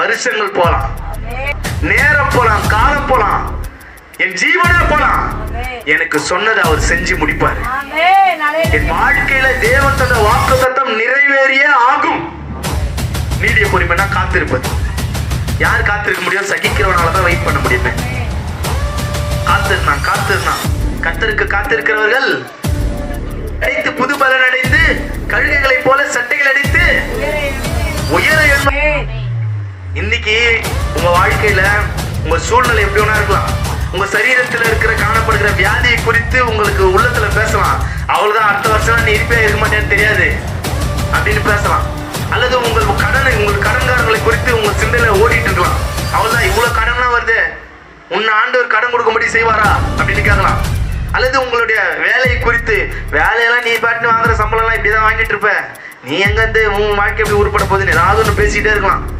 வருஷங்கள் போலாம். நேரம் போலாம் காலம் போலாம். என் ஜீவனே போலாம். எனக்கு சொன்னதை அவர் செஞ்சு முடிப்பார். என் வாழ்க்கையில தேவன் தந்த வாக்கு தத்தம் நிறைவேறியே ஆகும். நீடிய பொறுமைனா காத்திருப்பது. யார் காத்திருக்க முடியும்? சகிக்கிறவனால தான் வெயிட் பண்ண முடியுமே. காத்திருந்தான் காத்திருந்தான். கத்தருக்கு காத்திருக்கிறவர்கள் அடைத்து புது பலன் அடைந்து கழுகைகளை போல இன்னைக்கு உங்க வாழ்க்கையில உங்க சூழ்நிலை எப்படி வேணா இருக்கலாம். உங்க சரீரத்துல இருக்கிற காணப்படுகிற வியாதியை குறித்து உங்களுக்கு உள்ளத்துல பேசலாம். அவ்வளவுதான் அடுத்த வருஷம் நீ இருப்பே இருக்க மாட்டேன்னு தெரியாது. அப்படின்னு பேசலாம். அல்லது உங்கள் கடனை உங்கள் கடன்காரங்களை குறித்து உங்க சிந்தையில ஓடிட்டு இருக்கலாம். அவ்வளவுதான் இவ்வளவு கடன்லாம் வருது. உன்னை ஆண்டவர் கடன் கொடுக்கும்படி செய்வாரா? அப்படின்னு கேட்கலாம். அல்லது உங்களுடைய வேலையை குறித்து வேலையெல்லாம் நீ பாட்டு வாங்குற சம்பளம்லாம் இப்படிதான் வாங்கிட்டு இருப்ப. நீ எங்கேருந்து உன் வாழ்க்கை எப்படி உருப்பட போகுதுன்னு ஏதாவது ஒன்று பேசிக்கிட்டே இருக்கலாம்.